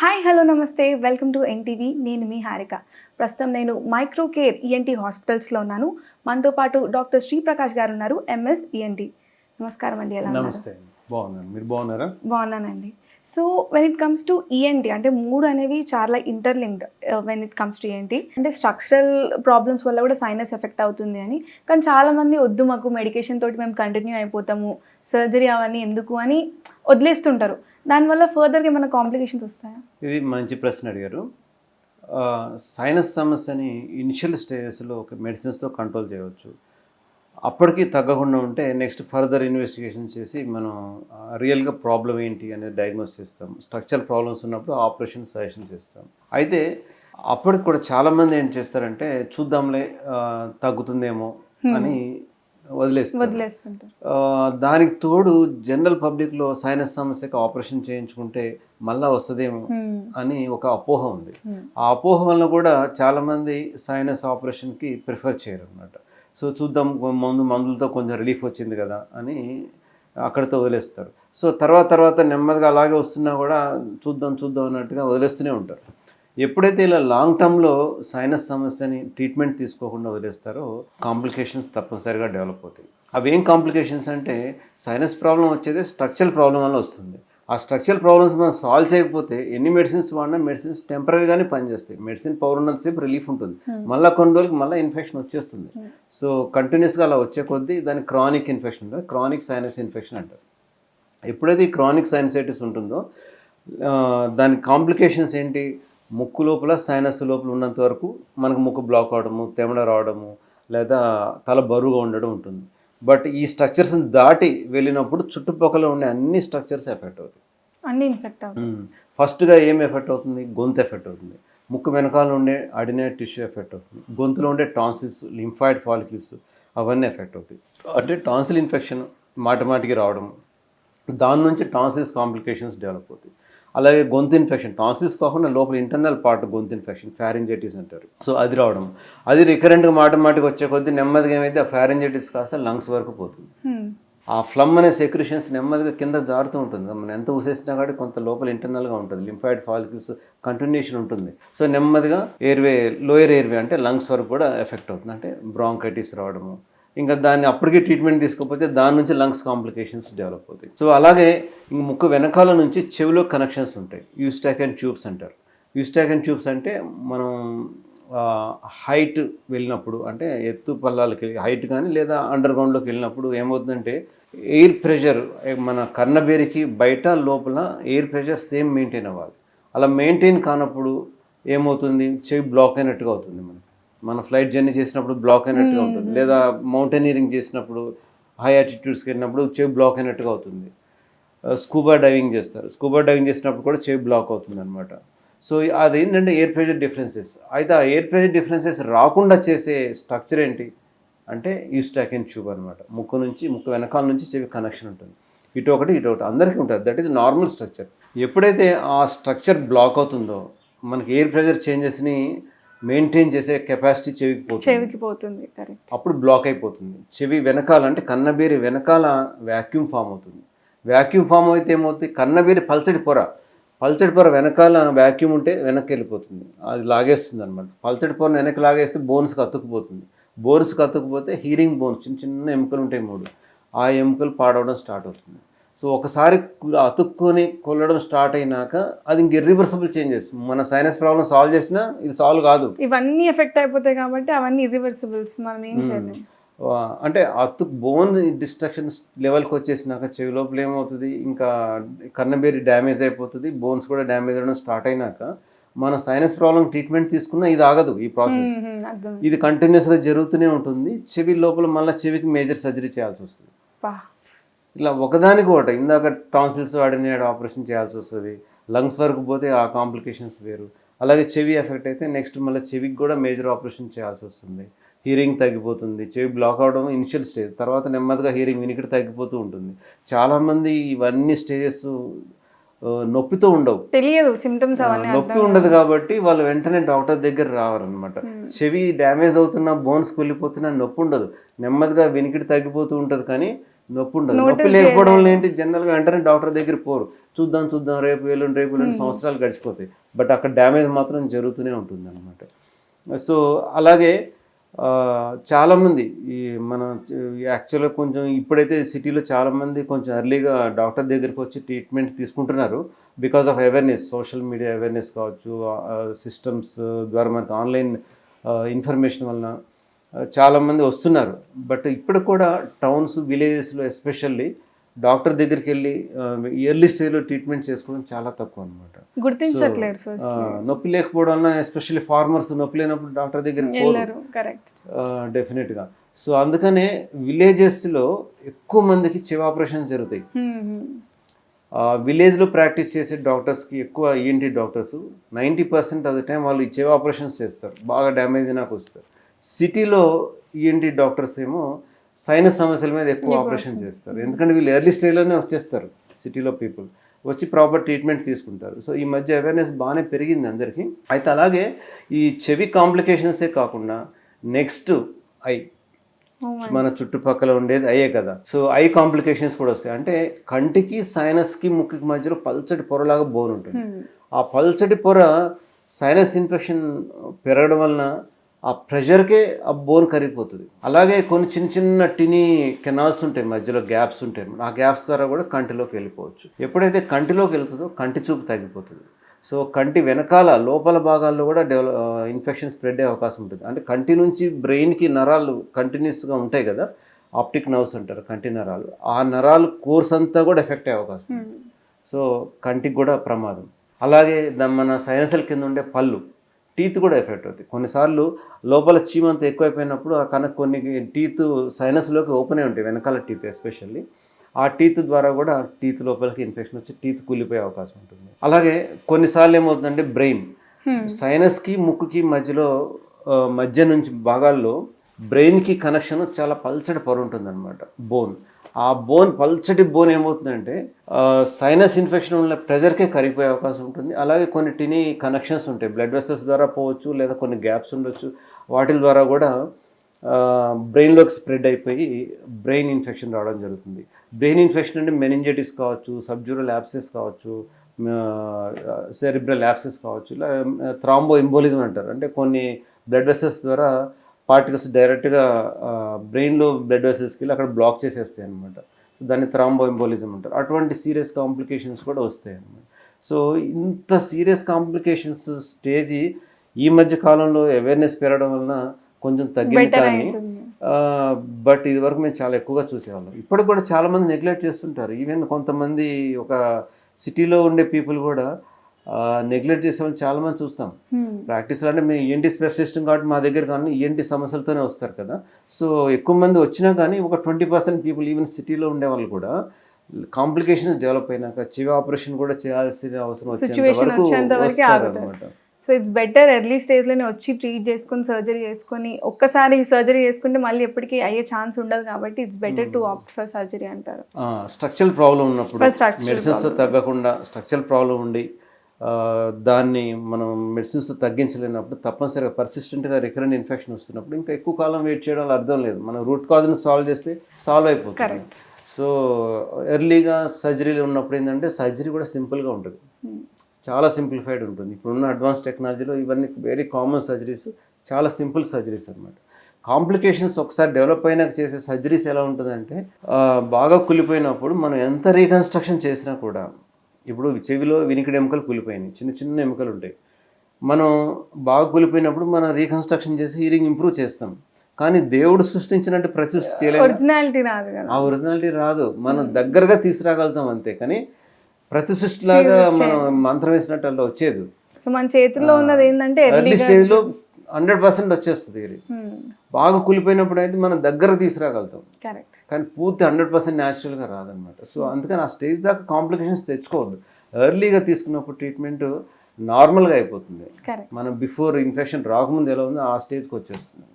Hi hello నమస్తే. Welcome to NTV నేను మీ హారిక. ప్రస్తుతం నేను మైక్రో కేర్ ఈఎన్టీ హాస్పిటల్స్లో ఉన్నాను. మనతో పాటు డాక్టర్ శ్రీప్రకాష్ గారు ఉన్నారు ఎంఎస్ ఈఎన్టీ నమస్కారం అండి ఎలా నమస్తే. బాగున్నాను. మీరు బాగున్నారా? బాగున్నానండి. So when it comes to ENT అంటే మూడు అనేవి చాలా interlinked when it comes to ENT అంటే స్ట్రక్చరల్ ప్రాబ్లమ్స్ వల్ల కూడా సైనస్ ఎఫెక్ట్ అవుతుంది అని. కానీ చాలామంది వద్దు మాకు మెడికేషన్ తోటి మేము కంటిన్యూ అయిపోతాము సర్జరీ అవన్నీ ఎందుకు అని వదిలేస్తుంటారు. దానివల్ల ఫర్దర్గా ఏమైనా కాంప్లికేషన్స్ వస్తాయా? ఇది మంచి ప్రశ్న అడిగారు. సైనస్ సమస్యని ఇనిషియల్ స్టేజెస్లో ఒక మెడిసిన్స్తో కంట్రోల్ చేయవచ్చు. అప్పటికి తగ్గకుండా ఉంటే నెక్స్ట్ ఫర్దర్ ఇన్వెస్టిగేషన్ చేసి మనం రియల్గా ప్రాబ్లం ఏంటి అనేది డయాగ్నోస్ చేస్తాం. స్ట్రక్చరల్ ప్రాబ్లమ్స్ ఉన్నప్పుడు ఆపరేషన్ సజెషన్ చేస్తాం. అయితే అప్పటికి కూడా చాలామంది ఏం చేస్తారంటే చూద్దాంలే తగ్గుతుందేమో అని వదిలేస్తుంటారు. దానికి తోడు జనరల్ పబ్లిక్లో సైనస్ సమస్యకి ఆపరేషన్ చేయించుకుంటే మళ్ళా వస్తుందేమో. అని ఒక అపోహ ఉంది. ఆ అపోహ వల్ల కూడా చాలామంది సైనస్ ఆపరేషన్కి ప్రిఫర్ చేయరు అనమాట సో చూద్దాం మందు మందులతో కొంచెం రిలీఫ్ వచ్చింది కదా అని అక్కడితో వదిలేస్తారు. సో తర్వాత తర్వాత నెమ్మదిగా అలాగే వస్తున్నా కూడా చూద్దాం చూద్దాం అన్నట్టుగా వదిలేస్తూనే ఉంటారు. ఎప్పుడైతే ఇలా లాంగ్ టర్మ్లో సైనస్ సమస్యని ట్రీట్మెంట్ తీసుకోకుండా వదిలేస్తారో కాంప్లికేషన్స్ తప్పనిసరిగా డెవలప్ అవుతాయి. అవి ఏం కాంప్లికేషన్స్ అంటే సైనస్ ప్రాబ్లం వచ్చేది స్ట్రక్చరల్ ప్రాబ్లం వల్ల వస్తుంది. ఆ స్ట్రక్చరల్ ప్రాబ్లమ్స్ మనం సాల్వ్ చేయకపోతే ఎన్ని మెడిసిన్స్ వాడినా మెడిసిన్స్ టెంపరీగానే పనిచేస్తాయి. మెడిసిన్ పవర్ ఉన్నంతసేపు రిలీఫ్ ఉంటుంది. మళ్ళీ కొన్ని రోజులకి మళ్ళీ ఇన్ఫెక్షన్ వచ్చేస్తుంది. సో కంటిన్యూస్గా అలా వచ్చే కొద్దీ దాని క్రానిక్ ఇన్ఫెక్షన్ ఉంటుంది క్రానిక్ సైనస్ ఇన్ఫెక్షన్ అంటారు. ఎప్పుడైతే ఈ క్రానిక్ సైనసైటిస్ ఉంటుందో దాని కాంప్లికేషన్స్ ఏంటి? ముక్కు లోపల సైనస్ లోపల ఉన్నంత వరకు మనకు ముక్కు బ్లాక్ అవడము తెమడ రావడము లేదా తల బరువుగా ఉండడం ఉంటుంది. బట్ ఈ స్ట్రక్చర్స్ని దాటి వెళ్ళినప్పుడు చుట్టుపక్కల ఉండే అన్ని స్ట్రక్చర్స్ ఎఫెక్ట్ అవుతాయి. అన్ని ఇన్ఫెక్ట్ ఫస్ట్గా ఏం ఎఫెక్ట్ అవుతుంది? గొంతు ఎఫెక్ట్ అవుతుంది. ముక్కు వెనకాల ఉండే అడినేట్ టిష్యూ ఎఫెక్ట్ అవుతుంది. గొంతులో ఉండే టాన్సిల్స్ లింఫాయిడ్ ఫాలికల్స్ అవన్నీ ఎఫెక్ట్ అవుతాయి. అంటే టాన్సిల్ ఇన్ఫెక్షన్ మాటి మాటికి రావడం దాని నుంచి టాన్సిల్స్ కాంప్లికేషన్స్ డెవలప్ అవుతాయి. అలాగే గొంతు ఇన్ఫెక్షన్ టాన్సిల్స్ కాకుండా లోపల ఇంటర్నల్ పార్ట్ గొంతు ఇన్ఫెక్షన్ ఫ్యారింజైటిస్ అంటారు. సో అది రావడం. అది రికరెంట్గా మాట మాటికి వచ్చే కొద్దీ నెమ్మదిగా ఏమైతే ఆ ఫ్యారింజైటిస్ కాస్త లంగ్స్ వరకు పోతుంది. ఆ ఫ్లమ్ అనే సెక్రిషన్స్ నెమ్మదిగా కింద జారుతూ ఉంటుంది. మనం ఎంత ఊసేసినా కానీ కొంత లోపల ఇంటర్నల్గా ఉంటుంది. లింఫాయిడ్ ఫాలికల్స్ కంటిన్యూషన్ ఉంటుంది. సో నెమ్మదిగా ఎయిర్వే లోయర్ ఎయిర్వే అంటే లంగ్స్ వరకు కూడా ఎఫెక్ట్ అవుతుంది. అంటే బ్రాంకైటిస్ రావడము. ఇంకా దాన్ని అప్పటికే ట్రీట్మెంట్ తీసుకోకపోతే దాని నుంచి లంగ్స్ కాంప్లికేషన్స్ డెవలప్ అవుతాయి. సో అలాగే ఇంక ముక్కు వెనకాల నుంచి చెవిలో కనెక్షన్స్ ఉంటాయి. యూస్టాక్ అండ్ ట్యూబ్స్ అంటారు. యూస్టాక్ అండ్ ట్యూబ్స్ అంటే మనం హైట్ వెళ్ళినప్పుడు అంటే ఎత్తు పల్లాలకి హైట్ కానీ లేదా అండర్ గ్రౌండ్లోకి వెళ్ళినప్పుడు ఏమవుతుందంటే ఎయిర్ ప్రెషర్ మన కన్నబేరికి బయట లోపల ఎయిర్ ప్రెషర్ సేమ్ మెయింటైన్ అవ్వాలి. అలా మెయింటైన్ కానప్పుడు ఏమవుతుంది? చెవి బ్లాక్ అయినట్టుగా అవుతుంది మనకి. మన ఫ్లైట్ జర్నీ చేసినప్పుడు బ్లాక్ అయినట్టుగా ఉంటుంది లేదా మౌంటైనీరింగ్ చేసినప్పుడు హై ఆటిట్యూడ్స్కి వెళ్ళినప్పుడు చెవి బ్లాక్ అయినట్టుగా అవుతుంది. స్కూబా డైవింగ్ చేస్తారు. స్కూబా డైవింగ్ చేసినప్పుడు కూడా చెవి బ్లాక్ అవుతుంది అనమాట సో అది ఏంటంటే ఎయిర్ ప్రెషర్ డిఫరెన్సెస్. అయితే ఆ ఎయిర్ ప్రెషర్ డిఫరెన్సెస్ రాకుండా చేసే స్ట్రక్చర్ ఏంటి అంటే యూస్టాక్ అండ్ ట్యూబ్ అనమాట ముక్కు నుంచి ముక్కు వెనకాల నుంచి చెవి కనెక్షన్ ఉంటుంది. ఇటు ఒకటి ఇటు ఒకటి. అందరికీ ఉంటుంది. దట్ ఈస్ నార్మల్ స్ట్రక్చర్ ఎప్పుడైతే ఆ స్ట్రక్చర్ బ్లాక్ అవుతుందో మనకి ఎయిర్ ప్రెషర్ చేంజెస్ని మెయింటైన్ చేసే కెపాసిటీ చెవికి పోతుంది. చెవికి పోతుంది. కరెక్ట్ అప్పుడు బ్లాక్ అయిపోతుంది. చెవి వెనకాల అంటే కన్నబేరి వెనకాల వ్యాక్యూమ్ ఫామ్ అవుతుంది. వ్యాక్యూమ్ ఫామ్ అయితే ఏమవుతుంది కన్నబేరి పల్చడి పొర. పల్చడి పొర వెనకాల వ్యాక్యూమ్ ఉంటే వెనక్కి వెళ్ళిపోతుంది. అది లాగేస్తుంది అనమాట పల్చడి పొర వెనక్కి లాగేస్తే బోన్స్కి అతుక్కుపోతుంది బోన్స్కి అతుక్కుపోతే హీరింగ్ బోన్స్ చిన్న చిన్న ఎముకలు ఉంటాయి మూడు. ఆ ఎముకలు పాడవడం స్టార్ట్ అవుతుంది. సో ఒకసారి అతుక్కొని కొల్లడం స్టార్ట్ అయినాక అది ఇంక ఇర్రివర్సిబుల్ చేంజెస్ మన సైనస్ ప్రాబ్లం సాల్వ్ చేసినా ఇది సాల్వ్ కాదు. ఇవన్నీ ఎఫెక్ట్ అయిపోతాయి కాబట్టి అవన్నీ ఇర్రివర్సిబుల్స్ మనం ఏం చేయలేము ఆ, అంటే అత్తు బోన్ డిస్ట్రక్షన్ లెవెల్కి వచ్చేసినాక చెవి లోపల ఏమవుతుంది? ఇంకా కన్నబేరి డ్యామేజ్ అయిపోతుంది బోన్స్ కూడా డ్యామేజ్ అవ్వడం స్టార్ట్ అయినాక మన సైనస్ ప్రాబ్లం ట్రీట్మెంట్ తీసుకున్నా ఇది ఆగదు ఈ ప్రాసెస్ ఇది కంటిన్యూస్గా జరుగుతూనే ఉంటుంది చెవి లోపల మళ్ళీ చెవికి మేజర్ సర్జరీ చేయాల్సి వస్తుంది. ఇలా ఒకదానికి ఒకటి ఇందాక టాన్సిల్స్ వాడినాడు ఆపరేషన్ చేయాల్సి వస్తుంది లంగ్స్ వరకు పోతే ఆ కాంప్లికేషన్స్ వేరు. అలాగే చెవి ఎఫెక్ట్ అయితే నెక్స్ట్ మళ్ళీ చెవికి కూడా మేజర్ ఆపరేషన్ చేయాల్సి వస్తుంది. హీరింగ్ తగ్గిపోతుంది చెవి బ్లాక్ అవడం ఇనిషియల్ స్టేజ్ తర్వాత నెమ్మదిగా హీరింగ్ వినికిడి తగ్గిపోతూ ఉంటుంది. చాలామంది ఇవన్నీ స్టేజెస్ నొప్పితో ఉండవు. తెలియదు సిమ్టమ్స్ అవన్నీ నొప్పి ఉండదు కాబట్టి వాళ్ళు వెంటనే డాక్టర్ దగ్గర రావారనమాట చెవి డ్యామేజ్ అవుతున్నా బోన్స్ కూలిపోతున్నా నొప్పి ఉండదు. నెమ్మదిగా వినికిడి తగ్గిపోతూ ఉంటుంది కానీ నొప్పి ఉండదు. నొప్పి లేకపోవడం వల్ల ఏంటి? జనరల్గా వెంటనే డాక్టర్ దగ్గర పోరు. చూద్దాం చూద్దాం రేపు ఎల్లుండి రేపు ఎల్లుండి సంవత్సరాలు గడిచిపోతాయి. బట్ అక్కడ డ్యామేజ్ మాత్రం జరుగుతూనే ఉంటుంది అనమాట సో అలాగే చాలామంది ఈ మన యాక్చువల్గా కొంచెం ఇప్పుడైతే సిటీలో చాలామంది కొంచెం ఎర్లీగా డాక్టర్ దగ్గరికి వచ్చి ట్రీట్మెంట్ తీసుకుంటున్నారు because of awareness social media awareness కావచ్చు సిస్టమ్స్ ద్వారా మనకు ఆన్లైన్ ఇన్ఫర్మేషన్ వలన చాలామంది వస్తున్నారు. బట్ ఇప్పుడు కూడా టౌన్స్ విలేజెస్లో ఎస్పెషల్లీ డాక్టర్ దగ్గరికి వెళ్ళి ఎర్లీ స్టేజ్లో ట్రీట్మెంట్ చేసుకోవడం చాలా తక్కువ అనమాట గుర్తించట్లేదు నొప్పి లేకపోవడం వల్ల ఎస్పెషల్లీ ఫార్మర్స్ నొప్పి లేనప్పుడు డాక్టర్ దగ్గరికి డెఫినెట్గా సో అందుకనే విలేజెస్లో ఎక్కువ మందికి చెవి ఆపరేషన్స్ జరుగుతాయి. విలేజ్లో ప్రాక్టీస్ చేసే డాక్టర్స్కి ఎక్కువ ENT doctors ninety percent of the time వాళ్ళు ఈ చెవి ఆపరేషన్స్ చేస్తారు. బాగా డ్యామేజ్ నాకు వస్తారు. సిటీలో ఈఎన్టీ డాక్టర్స్ ఏమో సైనస్ సమస్యల మీద ఎక్కువ ఆపరేషన్ చేస్తారు. ఎందుకంటే వీళ్ళు ఎర్లీ స్టేజ్లోనే వచ్చేస్తారు సిటీలో పీపుల్ వచ్చి ప్రాపర్ ట్రీట్మెంట్ తీసుకుంటారు. సో ఈ మధ్య అవేర్నెస్ బాగానే పెరిగింది అందరికీ. అయితే అలాగే ఈ చెవి కాంప్లికేషన్సే కాకుండా నెక్స్ట్ ఐ మన చుట్టుపక్కల ఉండేది అయ్యే కదా. సో ఐ కాంప్లికేషన్స్ కూడా వస్తాయి. అంటే కంటికి సైనస్కి ముక్కుకి మధ్యలో పల్చటి పొరలాగా బోన్ ఉంటుంది. ఆ పల్చటి పొర సైనస్ ఇన్ఫెక్షన్ పెరగడం వలన ఆ ప్రెషర్కే ఆ బోన్ కరిగిపోతుంది. అలాగే కొన్ని చిన్న చిన్న టినీ కెనాల్స్ ఉంటాయి మధ్యలో గ్యాప్స్ ఉంటాయి. ఆ గ్యాప్స్ ద్వారా కూడా కంటిలోకి వెళ్ళిపోవచ్చు. ఎప్పుడైతే కంటిలోకి వెళ్తుందో కంటి చూపు తగ్గిపోతుంది. సో కంటి వెనకాల లోపల భాగాల్లో కూడా డెవలప్ ఇన్ఫెక్షన్ స్ప్రెడ్ అయ్యే అవకాశం ఉంటుంది. అంటే కంటి నుంచి బ్రెయిన్కి నరాలు కంటిన్యూస్గా ఉంటాయి కదా ఆప్టిక్ నర్వ్స్ అంటారు కంటి నరాలు. ఆ నరాలు కోర్స్ అంతా కూడా ఎఫెక్ట్ అయ్యే అవకాశం సో కంటికి కూడా ప్రమాదం. అలాగే ద- మన సైనసల్ కింద ఉండే పళ్ళు. టీత్ కూడా ఎఫెక్ట్ అవుతాయి. కొన్నిసార్లు లోపల చీమంత ఎక్కువైపోయినప్పుడు ఆ కనుక కొన్ని టీత్ సైనస్లోకి ఓపెన్ అయి ఉంటాయి వెనకాల టీత్ ఎస్పెషల్లీ ఆ టీత్ ద్వారా కూడా టీత్ లోపలికి ఇన్ఫెక్షన్ వచ్చి టీత్ కూలిపోయే అవకాశం ఉంటుంది. అలాగే కొన్నిసార్లు ఏమవుతుందంటే బ్రెయిన్ సైనస్కి ముక్కుకి మధ్యలో మధ్య నుంచి భాగాల్లో బ్రెయిన్కి కనెక్షన్ చాలా పల్చటి పొర ఉంటుందన్నమాట. బోన్ ఆ బోన్ పల్చటి బోన్ ఏమవుతుందంటే సైనస్ ఇన్ఫెక్షన్ ఉన్న ప్రెజర్కే కరిగిపోయే అవకాశం ఉంటుంది. అలాగే కొన్ని టినీ కనెక్షన్స్ ఉంటాయి. బ్లడ్ వెసల్స్ ద్వారా పోవచ్చు లేదా కొన్ని గ్యాప్స్ ఉండొచ్చు. వాటి ద్వారా కూడా బ్రెయిన్లోకి స్ప్రెడ్ అయిపోయి బ్రెయిన్ ఇన్ఫెక్షన్ రావడం జరుగుతుంది. బ్రెయిన్ ఇన్ఫెక్షన్ అంటే మెనింజైటిస్ కావచ్చు సబ్జూరల్ యాప్సెస్ కావచ్చు సెరిబ్రల్ యాప్సెస్ కావచ్చు ఇలా థ్రాంబో ఇంబోలిజం అంటారు. అంటే కొన్ని బ్లడ్ వెసల్స్ ద్వారా పార్టికల్స్ డైరెక్ట్గా బ్రెయిన్లో బ్లడ్ వెసల్స్కి వెళ్ళి అక్కడ బ్లాక్ చేసేస్తాయి అనమాట సో దాన్ని థ్రాంబో ఎంబోలిజం అంటారు. అటువంటి సీరియస్ కాంప్లికేషన్స్ కూడా వస్తాయి అన్నమాట. సో ఇంత సీరియస్ కాంప్లికేషన్స్ స్టేజ్ ఈ మధ్య కాలంలో అవేర్నెస్ పెరగడం వలన కొంచెం తగ్గింది కానీ బట్ ఇది వరకు మేము చాలా ఎక్కువగా చూసేవాళ్ళం. ఇప్పుడు కూడా చాలా మంది నెగ్లెక్ట్ చేస్తుంటారు. ఈవెన్ కొంతమంది ఒక సిటీలో ఉండే పీపుల్ కూడా నెగ్లెక్ట్ చేసే వాళ్ళు చాలా మంది చూస్తాం ప్రాక్టీస్లో అంటే మేము ఏంటి స్పెషలిస్ట్ కాబట్టి మా దగ్గర కానీ ఏంటి సమస్యలతోనే వస్తారు కదా. సో ఎక్కువ మంది వచ్చినా కానీ ఒక ట్వంటీ పర్సెంట్ పీపుల్ ఈవెన్ సిటీలో ఉండే వాళ్ళు కూడా కాంప్లికేషన్స్ డెవలప్ అయినాక చెవి ఆపరేషన్ కూడా చేయాల్సిన అవసరం వచ్చేంత సో ఇట్స్ బెటర్ ఎర్లీ స్టేజ్లోనే వచ్చి ట్రీట్ చేసుకొని సర్జరీ చేసుకొని ఒక్కసారి సర్జరీ చేసుకుంటే మళ్ళీ ఎప్పటికీ అయ్యే ఛాన్స్ ఉండదు కాబట్టి it's better to opt for surgery అంటారు. స్ట్రక్చరల్ ప్రాబ్లం ఉన్నప్పుడు మెడిసిన్స్తో తగ్గకుండా స్ట్రక్చరల్ ప్రాబ్లం ఉండి దాన్ని మనం మెడిసిన్స్ తగ్గించలేనప్పుడు తప్పనిసరిగా పర్సిస్టెంట్గా రికరెంట్ ఇన్ఫెక్షన్ వస్తున్నప్పుడు ఇంకా ఎక్కువ కాలం వెయిట్ చేయడం వల్ల అర్థం లేదు. మనం రూట్ కాజ్ని సాల్వ్ చేస్తే సాల్వ్ అయిపోతుంది. సో ఎర్లీగా సర్జరీలు ఉన్నప్పుడు ఏంటంటే సర్జరీ కూడా సింపుల్గా ఉంటుంది. చాలా సింప్లిఫైడ్ ఉంటుంది. ఇప్పుడున్న అడ్వాన్స్ టెక్నాలజీలో ఇవన్నీ వెరీ కామన్ సర్జరీస్ చాలా సింపుల్ సర్జరీస్ అనమాట కాంప్లికేషన్స్ ఒకసారి డెవలప్ అయినాక చేసే సర్జరీస్ ఎలా ఉంటుందంటే బాగా కులిపోయినప్పుడు మనం ఎంత రీకన్స్ట్రక్షన్ చేసినా కూడా ఇప్పుడు చెవిలో వినికిడి ఎముకలు కూలిపోయినాయి. చిన్న చిన్న ఎముకలు ఉంటాయి. మనం బాగా కూలిపోయినప్పుడు మనం రీకన్స్ట్రక్షన్ చేసి హీరింగ్ ఇంప్రూవ్ చేస్తాం. కానీ దేవుడు సృష్టించినట్టు ప్రతి సృష్టి చేయలేదు ఒరిజినాలిటీ రాదు ఆ ఒరిజినాలిటీ రాదు. మనం దగ్గరగా తీసుకురాగలుగుతాం అంతే. కానీ ప్రతి సృష్టిలాగా మనం మంత్రం వేసినట్టు అలా వచ్చేది. సో మన చేతుల్లో ఉన్నది ఏంటంటే ఎర్లీ స్టేజ్లో హండ్రెడ్ పర్సెంట్ వచ్చేస్తుంది. ఇది బాగా కూలిపోయినప్పుడు అయితే మనం దగ్గర తీసుకురాగలుగుతాం. కరెక్ట్ కానీ పూర్తి హండ్రెడ్ పర్సెంట్ న్యాచురల్గా రాదనమాట సో అందుకని ఆ స్టేజ్ దాకా కాంప్లికేషన్స్ తెచ్చుకోవద్దు. ఎర్లీగా తీసుకున్నప్పుడు ట్రీట్మెంట్ నార్మల్గా అయిపోతుంది. మనం బిఫోర్ ఇన్ఫెక్షన్ రాకముందు ఎలా ఉందో ఆ స్టేజ్కి వచ్చేస్తుంది.